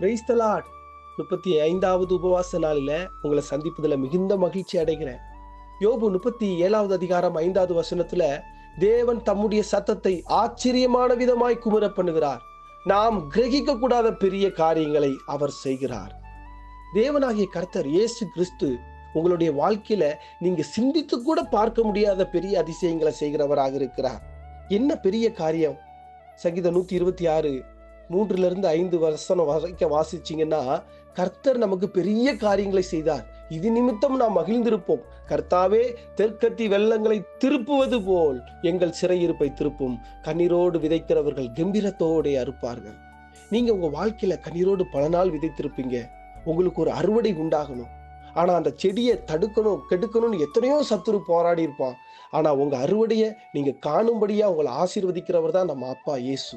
Praise the Lord முப்பத்தி ஐந்தாவது உபவாச நாளில் உங்களை சந்திப்பதில் மிகுந்த மகிழ்ச்சி அடைகிறேன். யோபு முப்பத்தி ஏழாவது அதிகாரம் ஐந்தாவது வசனத்துல தேவன் தம்முடைய சத்தத்தை ஆச்சரியமான விதமாய் குமுற பண்ணுகிறார். நாம் கிரகிக்க கூடாத பெரிய காரியங்களை அவர் செய்கிறார். தேவனாகிய கர்த்தர் இயேசு கிறிஸ்து உங்களுடைய வாழ்க்கையில நீங்க சிந்தித்து கூட பார்க்க முடியாத பெரிய அதிசயங்களை செய்கிறவராக இருக்கிறார். என்ன பெரிய காரியம்? சங்கீதம் நூத்தி இருபத்தி ஆறு மூன்றிலிருந்து ஐந்து வருஷம் வரைக்கும் வாசிச்சீங்கன்னா கர்த்தர் நமக்கு பெரிய காரியங்களை செய்தார். இது நிமித்தம் நாம் மகிழ்ந்திருப்போம். கர்த்தாவே தெற்கத்தி வெள்ளங்களை திருப்புவது போல் எங்கள் சிறையிருப்பை திருப்பும். கண்ணீரோடு விதைக்கிறவர்கள் கம்பீரத்தோடே அறுப்பார்கள். நீங்க உங்க வாழ்க்கையில கண்ணீரோடு பல நாள் விதைத்திருப்பீங்க. உங்களுக்கு ஒரு அறுவடை உண்டாகணும். ஆனா அந்த செடியை தடுக்கணும் கெடுக்கணும்னு எத்தனையோ சத்துரு போராடி இருப்பான். ஆனா உங்க அறுவடையை நீங்க காணும்படியா உங்களை ஆசீர்வதிக்கிறவர் தான் நம்ம அப்பா இயேசு.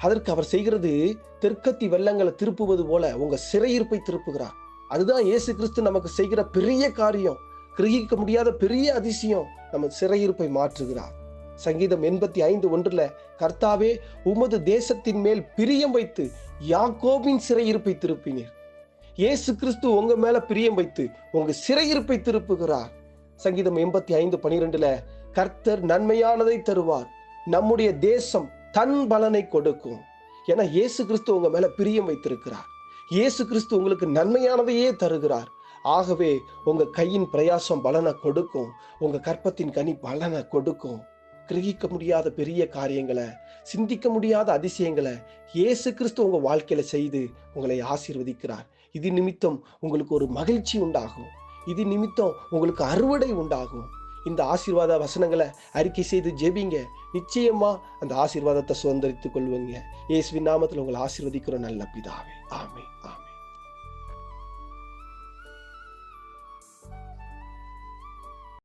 அதற்கு அவர் செய்கிறது தெற்கத்தி வெள்ளங்களை திருப்புவது போல உங்க சிறையிருப்பை திருப்புகிறார். அதுதான் இயேசு கிறிஸ்து நமக்கு செய்கிற பெரிய காரியம். கிரகிக்க முடியாத பெரிய அதிசயம் நம்ம சிறையிருப்பை மாற்றுகிறார். சங்கீதம் எண்பத்தி ஐந்து ஒன்றுல கர்த்தாவே உமது தேசத்தின் மேல் பிரியம் வைத்து யாக்கோபின் சிறையிருப்பை திருப்பினீர். இயேசு கிறிஸ்து உங்க மேல பிரியம் வைத்து உங்க சிறையிருப்பை திருப்புகிறார். சங்கீதம் எண்பத்தி ஐந்து பனிரெண்டுல கர்த்தர் நன்மையானதை தருவார். நம்முடைய தேசம் தன் பலனை கொடுக்கும். ஏன்னா இயேசு கிறிஸ்து உங்க மேல பிரியம் வைத்திருக்கிறார். இயேசு கிறிஸ்து உங்களுக்கு நன்மையானதையே தருகிறார். ஆகவே உங்க கையின் பிரயாசம் பலனை கொடுக்கும். உங்க கற்பத்தின் கனி பலனை கொடுக்கும். கிரகிக்க முடியாத பெரிய காரியங்களை சிந்திக்க முடியாத அதிசயங்களை இயேசு கிறிஸ்து உங்க வாழ்க்கையில செய்து உங்களை ஆசீர்வதிக்கிறார். இது நிமித்தம் உங்களுக்கு ஒரு மகிழ்ச்சி உண்டாகும். இது நிமித்தம் உங்களுக்கு அறுவடை உண்டாகும். இந்த ஆசீர்வாத வசனங்களை அறிக்கை செய்து ஜெபிங்க. நிச்சயமா அந்த ஆசீர்வாதத்தை சுதந்திரித்துக் கொள்வீங்க இயேசுவின் நாமத்தில் உங்களை ஆசீர்வதிக்கிற நல்ல பிதாவே. ஆமே ஆமே